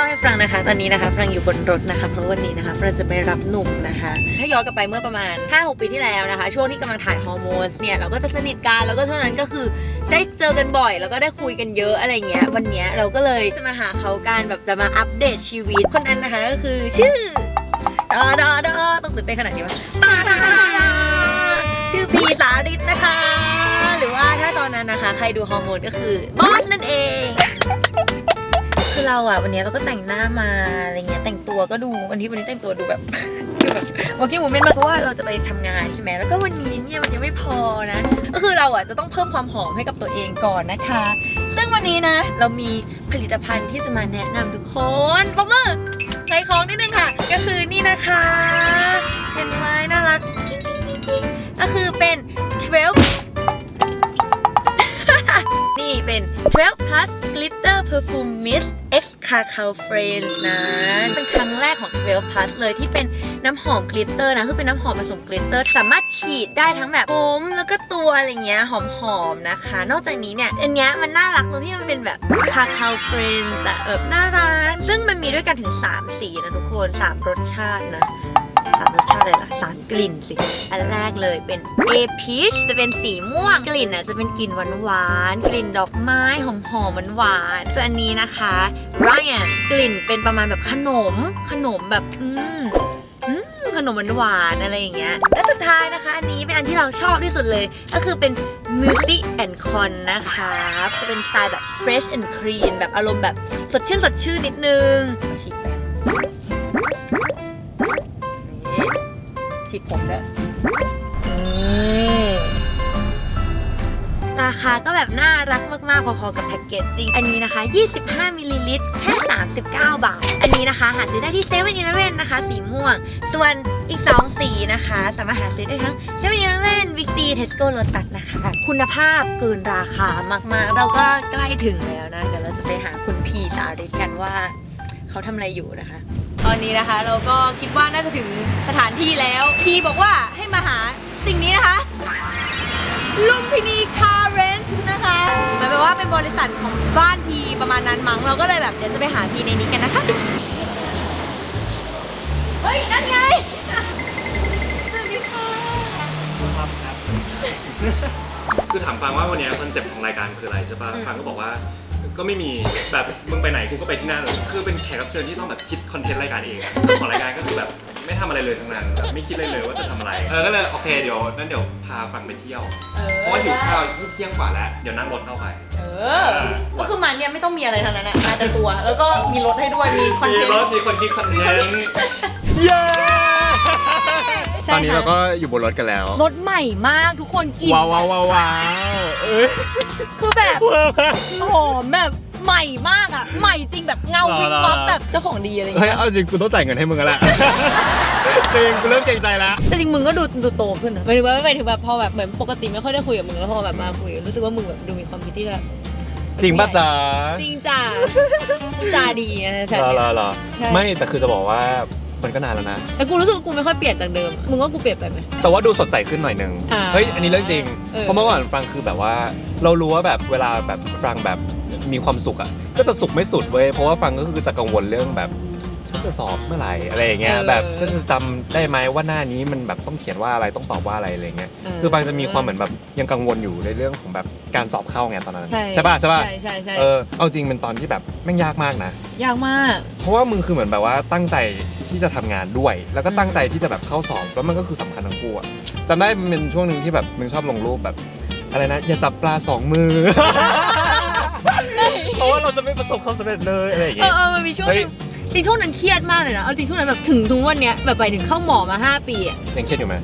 ล่าให้ฟังนะคะ ตอนนี้นะคะฟรังอยู่บนรถนะคะเพราะวันนี้นะคะฟรังจะไปรับหนุ่มนะคะ ถ้าย้อนกลับไปเมื่อประมาณ 5-6 ปีที่แล้วนะคะ ช่วงที่กำลังถ่ายฮอร์โมนเนี่ยเราก็จะสนิทกันแล้วก็ช่วงนั้นก็คือได้เจอกันบ่อย แล้วก็ได้คุยกันเยอะอะไรเงี้ย วันเนี้ยเราก็เลยจะมาหาเขากันแบบจะมาอัปเดตชีวิตคนนั้นนะคะก็คือชื่อดาดาดาต้องตื่นเต้นขนาดนี้วะชื่อพีสาริตนะคะ หรือว่าถ้าตอนนั้นนะคะ ใครดูฮอร์โมนก็คือบอสนั่นเอง คือเราอะวันนี้เราก็แต่งหน้ามาอะไรเงี้ยแต่งตัวก็ดูวันนี้วันนี้แต่งตัวดูแบบดูแบบวอกี้มูเมนต์มาเพราะว่าเราจะไปทำงานใช่ไหมแล้วก็วันนี้เนี่ยมันยังไม่พอนะก็คือเราอะจะต้องเพิ่มความหอมให้กับตัวเองก่อนนะคะ ซึ่งวันนี้นะ เรามีผลิตภัณฑ์ที่จะมาแนะนำทุกคนปมือใช้ของนิดนึงค่ะ ก็คือนี่นะคะเห็นไหมน่ารักก็คือเป็น12 นี่เป็น 12 plus glitter perfume mist x cacao fragrance นะเป็นครั้งแรกของ 12 plus เลยที่เป็นน้ำหอมกลิตเตอร์นะ คือเป็นน้ำหอมผสมกลิตเตอร์ สามารถฉีดได้ทั้งแบบผมแล้วก็ตัวอะไรเงี้ยหอมๆนะคะ นอกจากนี้เนี่ย อันเนี้ยมันน่ารักตรงที่มันเป็นแบบ cacao fragrance แต่แบบน่ารัก ซึ่งมันมีด้วยกันถึง 3 สีนะทุกคน 3 รสชาตินะ ชาติเลยล่ะสามกลิ่นสิ อันแรกเลยเป็น A peach จะเป็นสีม่วงกลิ่นอะจะเป็นกลิ่นหวานหวานๆกลิ่นดอกไม้หอมหอมๆหวานส่วนอันนี้นะคะ Ryan กลิ่นเป็นประมาณแบบขนมขนมแบบอืมอืมขนมหวานๆอะไรอย่างเงี้ย และสุดท้ายนะคะ อันนี้เป็นอันที่เราชอบที่สุดเลย ก็คือเป็น Music and Con นะคะ จะเป็นสไตล์แบบ fresh and clean แบบอารมณ์แบบสดชื่นสดชื่นนิดนึงขอฉีดแป๊บ ฉีดผมด้วยราคาก็แบบน่ารักมากๆ พอๆ กับแพ็กเกจจริง อันนี้นะคะ 25 มิลลิลิตร แค่ 39 บาท อันนี้นะคะ หาซื้อได้ที่เซเว่นอีเลเว่นนะคะ สีม่วง ส่วนอีก 2 สีนะคะ สามารถหาซื้อได้ทั้งเซเว่นอีเลเว่นวิกซีเทสโก้โลตัสนะคะ คุณภาพเกินราคามากๆ เราก็ใกล้ถึงแล้วนะ เดี๋ยวเราจะไปหาคุณพีสาริตกันว่า เขาทำอะไรอยู่นะคะ อนนี้นะคะ เราก็คิดว่าน่าจะถึงสถานที่แล้ว พี่บอกว่าให้มาหาสิ่งนี้นะคะ ลุมพินีคาร์เรนต์นะคะหมายความว่าเป็นบริษัทของบ้านพีประมาณนั้นมั้งเราก็เลยแบบเดี๋ยวจะไปหาพีในนี้กันนะคะ เฮ้ย นั่นไง สวัสดีค่ะคือถามฟังว่าวันเนี้คอนเซ็ปต์ของรายการคืออะไรใช่ป่ะอืมฟังก็บอกว่า ก็ไม่มีแบบมึงไปไหนกูก็ไปที่นั่นคือเป็นแขกรับเชิญที่ต้องแบบคิดคอนเทนต์รายการเองอะของรายการก็คือแบบไม่ทำอะไรเลยทั้งนั้นแบบไม่คิดอะไรเลยว่าจะทำอะไรเออก็เลยโอเคเดี๋ยวนั้นเดี๋ยวพาฟังไปเที่ยวเออเพราะว่าหิวข้าวที่เที่ยงกว่าแล้วเดี๋ยวนั่งรถเข้าไป เออ ก็คือมันเนี่ยไม่ต้องมีอะไรทั้งนั้นอะมาแต่ตัว แล้วก็มีรถให้ด้วย มีคอนมีเทนรถต์ มีคนคิดคอนเทนต์เย้ใช่ ตอนนี้ค่ะเราก็อยู่บนรถกันแล้ว รถใหม่มากทุกคนกลิ่นว้าวว้าวว้าวว้าวเอ้ยคือแบบว้าวหอมแบบใหม่มากอะ ใหม่จริงแบบเงาหรอวิงหรอวับแบบเจ้าของดีอะไรอย่างเฮ้ยเงี้ยเอาจริงกูต้องจ่ายเงินให้มึงแล้วแหละ จริงกูเริ่มเกรงใจแล้ว แต่จริงมึงก็ดูดูโตขึ้นนะหมายถึงว่าหมายถึงแบบพอแบบเหมือนปกติไม่ค่อยได้คุยกับมึงแล้วพอแบบมาคุยรู้สึกว่ามึงแบบดูมีความคิดที่แบบจริงป่ะจ๊ะจริงจ้าจ้าดีนะใช่รอรอรอใช่ ไม่แต่คือจะบอกว่า มันก็นานแล้วนะ แต่กูรู้สึกว่ากูไม่ค่อยเปลี่ยนจากเดิมอะมึงว่ากูเปลี่ยนไปไหม แต่ว่าดูสดใสขึ้นหน่อยนึง อ่าเฮ้ย อันนี้เรื่องจริง เออ เพราะเมื่อก่อนฟังคือแบบว่า เรารู้ว่าแบบเวลาแบบฟังแบบมีความสุขอะ ก็จะสุขไม่สุดเว้ย เพราะว่าฟังก็คือจะกังวลเรื่องแบบ ฉันจะสอบเมื่อไหร่อะไรอย่างเงี้ยแบบฉันจะจำได้ไหมว่าหน้านี้มันแบบต้องเขียนว่าอะไรต้องตอบว่าอะไรอะไรเงี้ยเคือฟังจะมีความเหมือนแบบยังกังวลอยู่ในเรื่องของแบบการสอบเข้าไงตอนนั้นใช่ป่ะใช่ป่ะใช่ใช่ใช่เออเอาจริงเป็นตอนที่แบบแม่งยากมากนะ ยากมาก เพราะว่ามึงคือเหมือนแบบว่าตั้งใจที่จะทำงานด้วย แล้วก็ตั้งใจที่จะแบบเข้าสอบแล้วมันก็คือสำคัญทั้งคู่อะจำได้มันเป็นช่วงหนึ่งที่แบบมึงชอบลงรูปแบบ อะไรนะ อย่าจับปลาสองมือ เพราะว่าเราจะไม่ประสบความสำเร็จเลยอะไรอย่างเอเงี้อยเออมันมีช่วงหเฮ้นึยง จริงช่วงนั้นเครียดมากเลยนะ เอาจริงช่วงนั้นแบบถึงทุกวันเนี้ยแบบไปถึงเข้าหมอมาห้าปีอะยังเครียดอยู่ไหม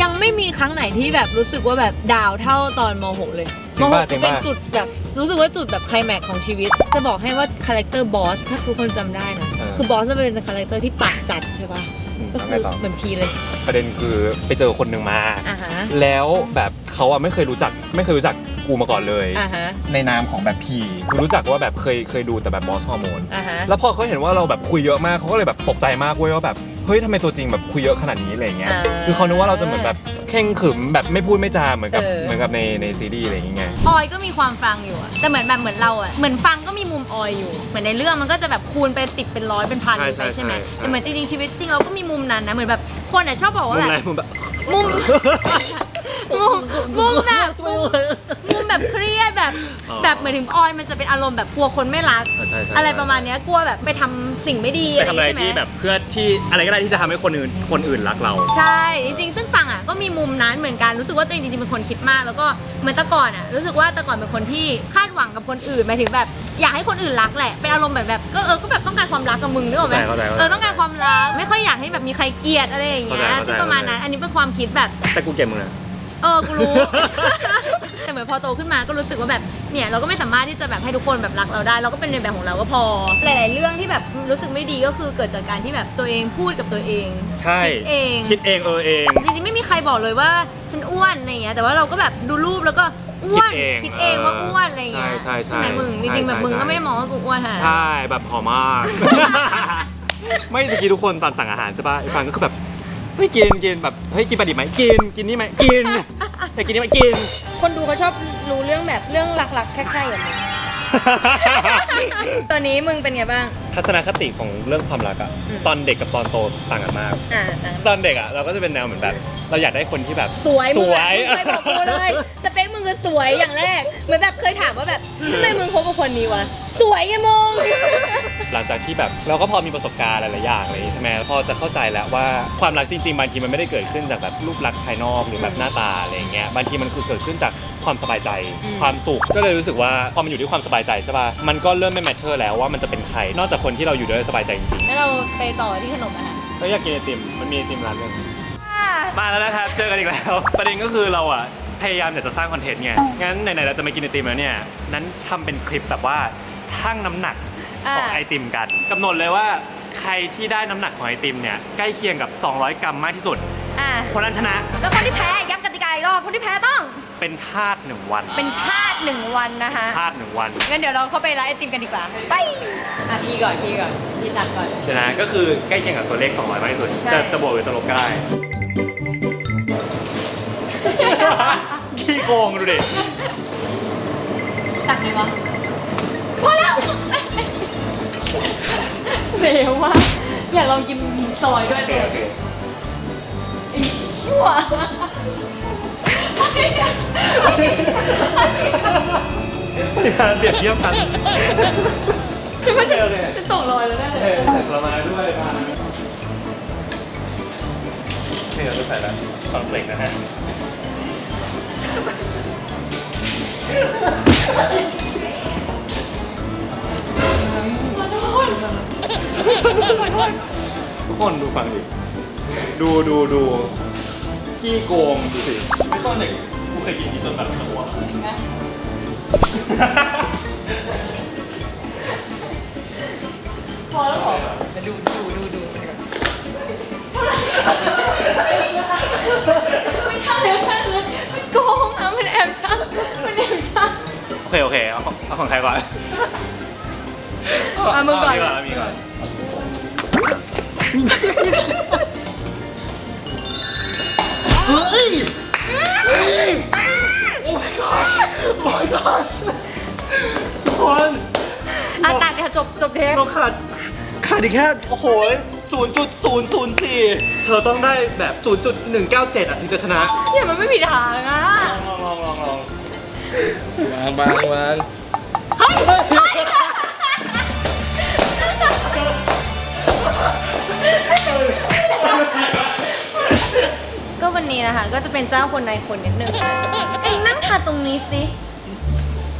ยังไม่มีครั้งไหนที่แบบรู้สึกว่าแบบดาวเท่าตอนม .6 เลยจริม งป่ะ .6 จริจะงเป็นป่ะ จุดแบบรู้สึกว่าจุดแบบไคลแม็กซ์ของชีวิต จะบอกให้ว่าคาแรคเตอร์บอสถ้าทุกคนจำได้นะคือบอสจะเป็นคาแรคเตอร์ที่ปากจัดใช่ปะอืมก็แล้วคืไงอต่อเหมือนพีเลยประเด็นคือไปเจอคนหนึ่งมา อ่าฮะ แล้วแบบ เขาอะไม่เคยรู้จักไม่เคยรู้จักกูมาก่อนเลย อ่าฮะในนามของแบบพีคือรู้จักว่าแบบเคยเคยดูแต่แบบบอสฮอร์โมน อ่าฮะ แล้วพอเขาเห็นว่าเราแบบคุยเยอะมากเขาก็เลยแบบตกใจมากเว้ยว่าแบบ เฮ้ยทำไมตัวจริงแบบคุยเยอะขนาดนี้อะไรอย่างเงี้ย อ่าคือเขานึกว่าเราจะเหมือนแบบเข่งขรึมแบบไม่พูดไม่จาเหมือนกับเออ เหมือนกับในในซีรีส์อะไรอย่างเงี้ย ออยก็มีความฟังอยู่อะแต่เหมือนแบบเหมือนเราอะเหมือนฟังก็มีมุมออยอยู่ เหมือนในเรื่องมันก็จะแบบคูณไปสิบเป็นร้อยเป็นพันใช่ไปใช่ใช่ไหมใช่ใช่ แต่เหมือนจริงๆชีวิตจริงเราก็มีมุมนั้นนะเหมือนแบบคนอะชอบบอกมุว่ามแบไหนบมุมแบบ มุม มุมมุมแบบมุมมุม แบบเครียดแบบอ๋อแบบเหมือนถึงออยมันจะเป็นอารมณ์แบบกลัวคนไม่รักใช่ใช่อะไรประมาณเนี้ยกลัวแบบไปทำสิ่งไม่ดีไปอะไรทำอะไรใช่ไหมที่แบบเพื่อที่อะไรก็ได้ที่จะทำให้คนอื่นคนอื่นรักเรา ใช่จริงๆ ซึ่งฟังอะก็มีมุมนั้นเหมือนกันรู้สึกว่าตัวเองจริงๆเป็นคนคิดมาก แล้วก็เหมือนแต่ก่อนอะรู้สึกว่าแต่ก่อนเป็นคนที่คาดหวังกับคนอื่นหมายถึงแบบ อยากให้คนอื่นรักแหละเป็นอารมณ์แบบแบบก็เออก็แบบต้องการความรักกับมึงนึกออกไหมเข้าใจเข้าใจเออต้องการความรักไม่ค่อยอยากให้แบบมีใครเกลียดอะไรอย่างเงี้ยเข้าใจเข้าใจ ซึ่งประมาณนั้นอันนี้เป็นความคิดแบบ แต่กูเก็บมึงนะ เออ กูรู้ แต่เหมือนพอโตขึ้นมาก็รู้สึกว่าแบบ เนี่ยเราก็ไม่สามารถที่จะแบบให้ทุกคนแบบรักเราได้ เราก็เป็นในแบบของเราก็พอ หลาย ๆ เรื่องที่แบบรู้สึกไม่ดีก็คือเกิดจากการที่แบบตัวเองพูดกับตัวเองใช่ คิดเอง คิดเองเออเอง จริงๆไม่มีใครบอกเลยว่าฉันอ้วนอะไรเงี้ยแต่ว่าเราก็แบบดูรูปแล้วก็อ้วนคิดเองคิดเองว่าเอออ้วนอะไรเงี้ยใช่ใช่ใช่ไหมมึงจริงๆแบบใช่มึงใช่ ก็ไม่ได้มองว่ากูอ้วนฮะใช่แบบผอมมาก ไม่ตะกี้ทุกคนตอนสั่งอาหารใช่ป่ะไอ้ฟังก็คือแบบ เฮ้ยกินกินแบบเฮ้ยกินปลาดิบไหมกินกินนี่ไหมกินอยากกินนี่ไหมกิน คนดูเขาชอบรู้เรื่องแบบเรื่องหลักๆแค่ๆกับมึงตอนนี้มึงเป็นไงบ้าง ทัศนคติของเรื่องความรักอะอืม ตอนเด็กกับตอนโตต่างกันมาก อ่าต่างตอนเด็กอะเราก็จะเป็นแนวเหมือนแบบ เราอยากได้คนที่แบบสวยสมึงวอะย มึงเคยบอกกูเลย สเปคมึงคือสวยอย่างแรก เหมือนแบบเคยถามว่าแบบทำไมมึงคบกับคนนี้วะ สวยไงมึง หลังจากที่แบบเราก็พอมีประสบการณ์หลายๆอย่างอะไรอย่างงี้ใช่ไหมพอจะเข้าใจแล้วว่าความรักจริงๆบางทีมันไม่ได้เกิดขึ้นจากแบบรูปลักษณ์ภายนอกหรือแบบหน้าตาอะไรอย่างเงี้ยบางทีมันคือเกิดขึ้นจากความสบายใจ อืม ความสุขก็เลยรู้สึกว่าพอมันอยู่ที่ความสบายใจใช่ป่ะมันก็เริ่มไม่แมทเทอร์แล้วว่ามันจะเป็นใครนอกจากคนที่เราอยู่ด้วยสบายใจจริงแล้วเราไปต่อที่ขนมอาหารๆก็อยากกินไอติมมันมีไอติมร้านนึง มาแล้วนะครับ เจอกันอีกแล้ว ประเด็นก็คือเราอะ พยายามอยากจะสร้างคอนเทนต์ไง งั้นไหนๆเราจะมากินไอติมแล้วเนี่ย นั้นทำเป็นคลิปแบบว่า ชั่งน้ำหนักของอ่า ไอติมกันกำหนดเลยว่าใครที่ได้น้ำหนักของไอติมเนี่ยใกล้เคียงกับ 200 กรัมมากที่สุด อะคนนั้นชนะแล้วคนที่แพ้ย้ำกติกาอีกรอบคนที่แพ้ต้องเป็นทาสหนึ่งวันเป็นทาสหนึ่งวันนะคะ ทาสหนึ่งวัน งั้นเดี๋ยวเราเข้าไปร้านไอติมกันดีกว่า ไป อะพี่ก่อนพี่ก่อนพี่ตักก่อน ชนะก็คือใกล้เคียงกับตัวเลข 200 มากที่สุด ใช่ จะจะบวกหรือจะลบก็ได้ ขี้โกงดูดิตักไงวะ พอแล้วเร็วมากอยากลองกินซอยด้วยโอเคโอเคไอ้ชั่วปริมาณเปรียบเทียบกันคิดว่าฉันโอเคเป็นสองร้อยแล้วแน่เลเอยอใส่ผลไม้ด้วยมานี่เราจะใส่แล้วคอนเฟลกนะฮะ ทุกคนดูฟังดิ ดูดูดูขี้โกงดูสิ ไม่ตอนเด็กกูเคยกินนี้จนแบบจะอ้วกพอแล้วเหรอเดี๋ยวดูดูดูดูไม่ใช่แล้วใช่เลยมันโกงอะมันแอบช่างมันแอบช่างโอเคโอเคเอาของเอาของใครก่อน อะมึงก่อน เามีก่อนทุกคนอะตัดเดี๋ยวจบจบเทปเราขาดขาดอีกแค่โอ้โห0.004 เธอต้องได้แบบ 0.197 อะถึงจะชนะเที่ยมันไม่มีทางอะลองลองลองลองวางวางวางก็ วันนี้นะคะ ก็จะเป็นเจ้าคนในคนนิดนึง เอ็งนั่งทานตรงนี้สิ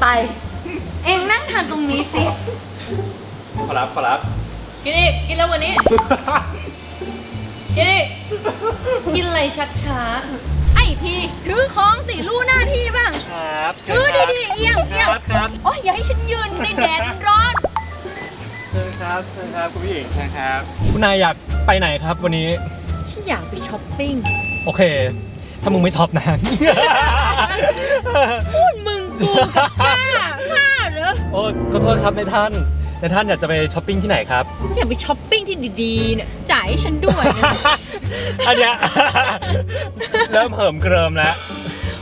ไป เอ็งนั่งทานตรงนี้สิ ขอรับขอรับ กินอีก กินแล้ววันนี้ กินอีก กินอะไรชักช้าไอพี่ ถือของสิรู้หน้าที่บ้าง ครับถือดีๆเอียงเอียงครับครับโอ้ยอย่าให้ฉันยืนในแดดมันร้อน เชิญครับเชิญครับคุณผู้หญิงเชิญครับ คุณนายอยากไปไหนครับวันนี้ ฉันอยากไปช้อปปิ้ง โอเค ถ้ามึงไม่ช็อปนะ พูดมึงกูกับข้าข้าเหรอโอ้ขอโทษครับในายท่านแล้วท่านอยากจะไปช้อปปิ้งที่ไหนครับ ฉันอยากไปช้อปปิ้งที่ดีๆเนี่ยจ่ายให้ฉันด้วยนะ อันเนี้ย เริ่มเหิมเกริมแล้ว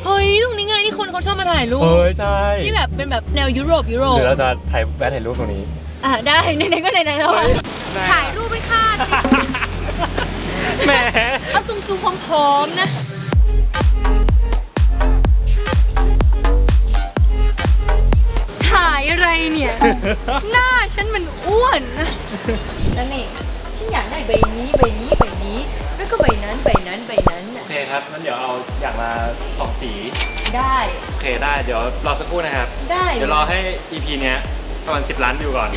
เฮ้ยตรงนี้ไงที่คนเขาชอบมาถ่ายรูปเอ้ยใช่ที่แบบเป็นแบบแนวยุโรปยุโรปหรือเราจะถ่ายแวะถ่ายรูปตรงนี้ อะได้ไหนๆก็ไหนๆแล้วอะถ่ายรูปไม่ค่าสิ แหมเอาซูมๆพร้อมๆนะ ถ่ายอะไรเนี่ย หน้าฉันมันอ้วนนะแล้วนี่ฉันอยากได้ใบนี้ใบนี้ใบนี้ แล้วก็ใบนั้นใบนั้นใบนั้นโอน่ะเคครับงั้นเดี๋ยวเอาอย่างละสองสีได้โอเคได้เดี๋ยวรอสักครู่นะครับ ได้เดี๋ยวรอให้ EP เนี้ยประมาณ10 ล้านวิวก่อน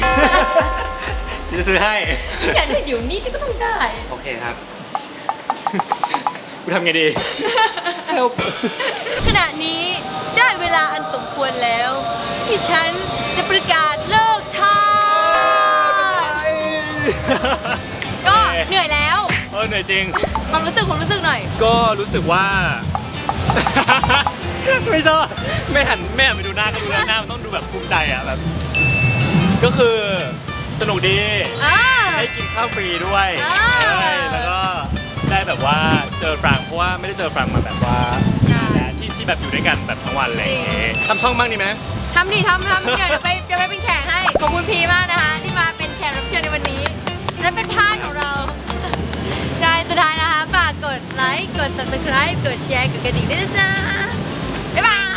จะซื้อให้ ฉันอยากได้อยู่นี่ฉันก็ต้องได้ โอเคครับ กูทำไงดี Help ขณะนี้ได้เวลาอันสมควรแล้ว ที่ฉันจะประกาศเลิกทานก็เหนื่อยแล้ว เออเหนื่อยจริง ความรู้สึกความรู้สึกหน่อย ก็รู้สึกว่า ไม่ชอบไม่หันไม่หันไปดูหน้าก็ดูแล้วหน้ามันต้องดูแบบภูมิใจอะแบบ ก็คือสนุกดี อ่า ได้กินข้าวฟรีด้วยอ่า ใช่แล้วก็ ได้แบบว่าเจอฟรังเพราะว่าไม่ได้เจอฟรังมาแบบว่าใช่นานที่ที่แบบอยู่ด้วยกันแบบทั้งวันอะไรอย่างเงี้ยทำช่องบ้างดีไหม ทำดิทำทำเดี๋ยวไปเดี๋ยวไปเป็นแขกให้ ขอบคุณพีมากนะคะ ที่มาเป็นแขกรับเชิญในวันนี้ และเป็นทาสของเรา ใช่สุดท้ายนะคะ ฝากกดไลค์ กด subscribe กดแชร์ กดกระดิ่งด้วยนะจ๊ะบ๊ายบาย